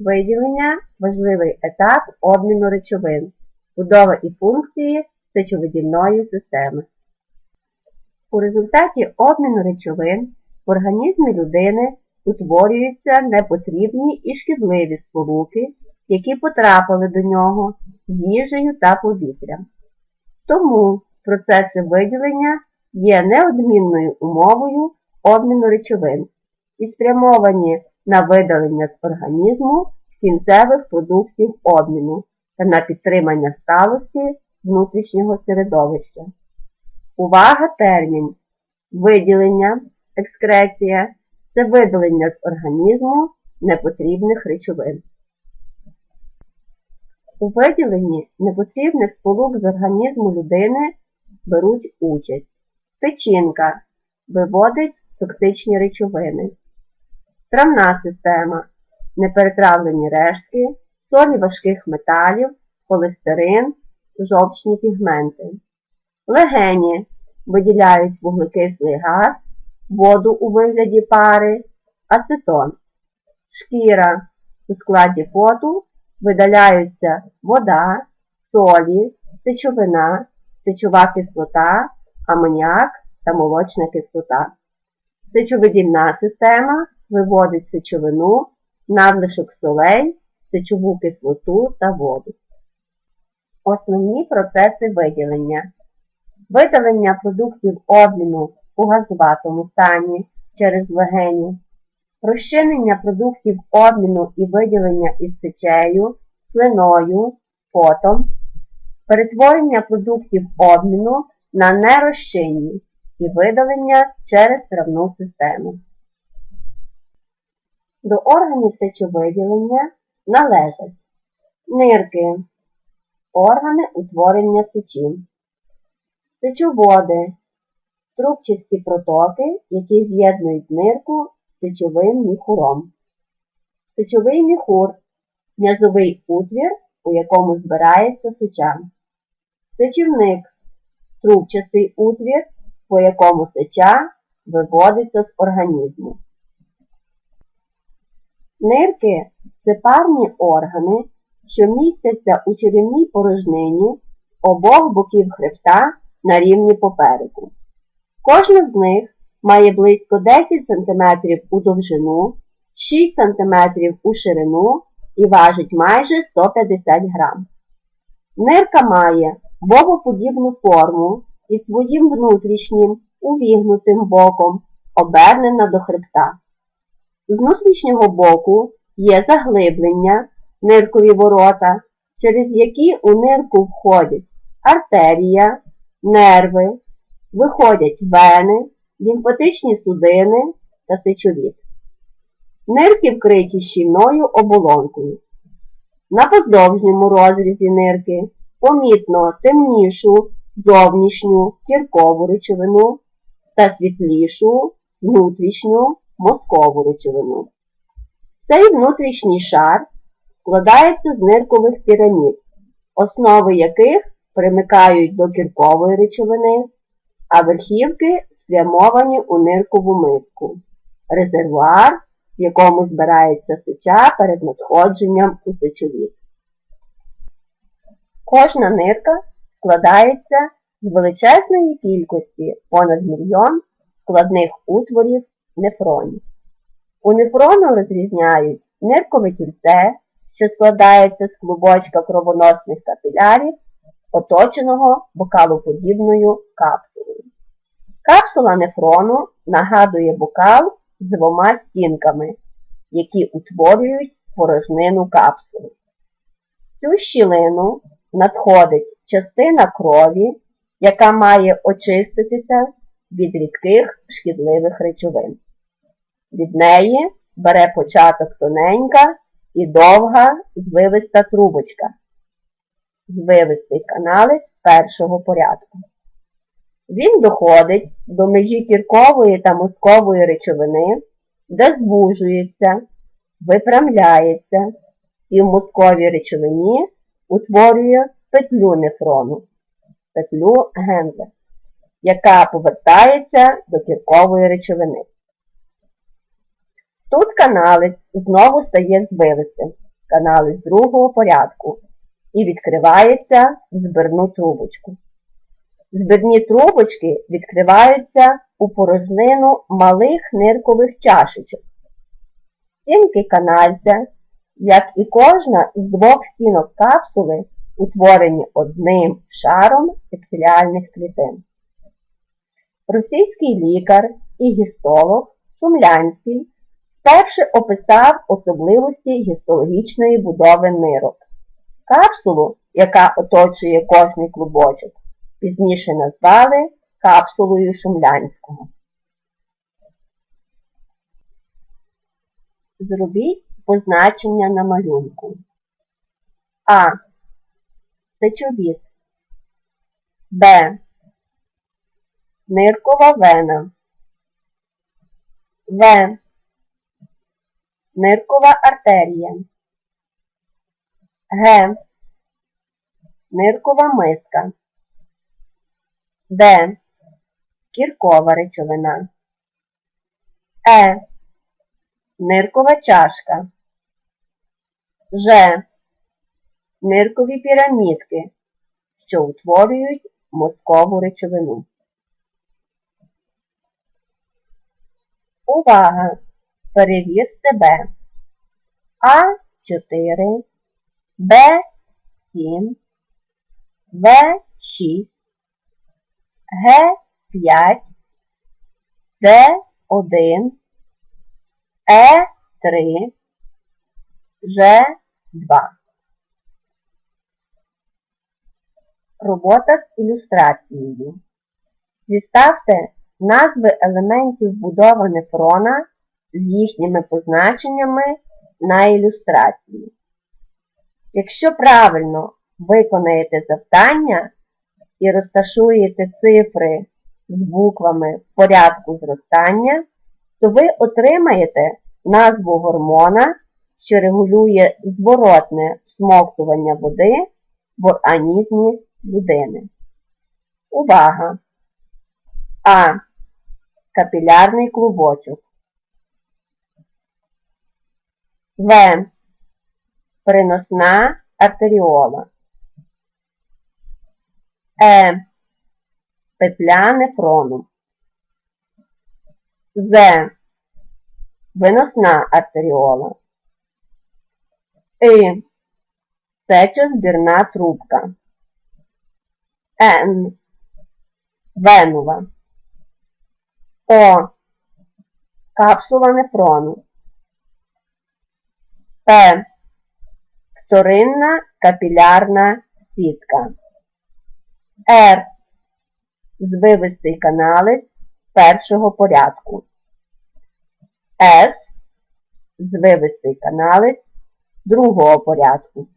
Виділення важливий етап обміну речовин, будова і функції сечовидільної системи. У результаті обміну речовин в організмі людини утворюються непотрібні і шкідливі сполуки, які потрапили до нього з їжею та повітрям. Тому процеси виділення є неодмінною умовою обміну речовин і спрямовані на видалення з організму кінцевих продуктів обміну та на підтримання сталості внутрішнього середовища. Увага термін. Виділення, екскреція це видалення з організму непотрібних речовин. У виділенні непотрібних сполук з організму людини беруть участь. Печінка виводить токсичні речовини. Травна система неперетравлені рештки, солі важких металів, холестерин, жовчні пігменти. Легені виділяють вуглекислий газ, воду у вигляді пари, ацетон. Шкіра у складі поту видаляються вода, солі, сечовина, сечова кислота, амоніак та молочна кислота. Сечовидільна система виводить сечовину, надлишок солей, сечову кислоту та воду. Основні процеси виділення. Видалення продуктів обміну у газуватому стані через легені, розчинення продуктів обміну і виділення із сечею, слиною, потом, перетворення продуктів обміну на нерозчинні і видалення через травну систему. До органів сечовиділення належать нирки, органи утворення сечі, сечоводи, трубчасті протоки, які з'єднують нирку з сечовим міхуром. Сечовий міхур м'язовий утвір, у якому збирається сеча. Сечівник трубчастий утвір, по якому сеча виводиться з організму. Нирки це парні органи, що містяться у черевній порожнині обох боків хребта на рівні попереку. Кожна з них має близько 10 см у довжину, 6 см у ширину і важить майже 150 г. Нирка має богоподібну форму і своїм внутрішнім увігнутим боком обернена до хребта. З внутрішнього боку є заглиблення, ниркові ворота, через які у нирку входять артерія, нерви, виходять вени, лімфатичні судини та сечовід. Нирки вкриті щільною оболонкою. На поздовжньому розрізі нирки помітно темнішу зовнішню кіркову речовину та світлішу внутрішню мозкову речовину. Цей внутрішній шар складається з ниркових пірамід, основи яких примикають до кіркової речовини, а верхівки спрямовані у ниркову миску, резервуар, в якому збирається сеча перед надходженням у сечовід. Кожна нирка складається з величезної кількості понад мільйон складних утворів нефронів. У нефрону розрізняють ниркове кільце, що складається з клубочка кровоносних капілярів, оточеного бокалоподібною капсулою. Капсула нефрону нагадує бокал з двома стінками, які утворюють порожнину капсули. Цю щілину надходить частина крові, яка має очиститися від рідких шкідливих речовин. Від неї бере початок тоненька і довга звивиста трубочка, звивистий каналець першого порядку. Він доходить до межі кіркової та мозкової речовини, де звужується, випрямляється і в мозковій речовині утворює петлю нефрону, петлю Генза, яка повертається до кіркової речовини. Тут каналець знову стає звивистим каналець другого порядку і відкривається в збірну трубочку. Збірні трубочки відкриваються у порожнину малих ниркових чашечок. Стінки канальця, як і кожна з двох стінок капсули, утворені одним шаром епітеліальних клітин. Російський лікар і гістолог Шумлянський вперше описав особливості гістологічної будови нирок. Капсулу, яка оточує кожний клубочок, пізніше назвали капсулою Шумлянського. Зробіть позначення на малюнку. А. Сечовід. Б. Ниркова вена. В. Ниркова артерія. Г. Ниркова миска. Д. Кіркова речовина. Е. Ниркова чашка. Ж. Ниркові пірамідки, що утворюють мозкову речовину. Увага! Перевір себе. А4, Б7, В6, Г5, Д1, Е3, Ж2. Робота з ілюстрацією. Зіставте назви елементів будови нефрона з їхніми позначеннями на ілюстрації. Якщо правильно виконаєте завдання і розташуєте цифри з буквами в порядку зростання, то ви отримаєте назву гормона, що регулює зворотне всмоктування води в організмі людини. Увага! А. Капілярний клубочок. В. Приносна артеріола. Е. Петля нефрону. З. Виносна артеріола. І. Сечозбірна трубка. Н. Венова. О. Капсула нефрону. П. Вторинна капілярна сітка. Р. Звивистий каналець першого порядку. С. Звивистий каналець другого порядку.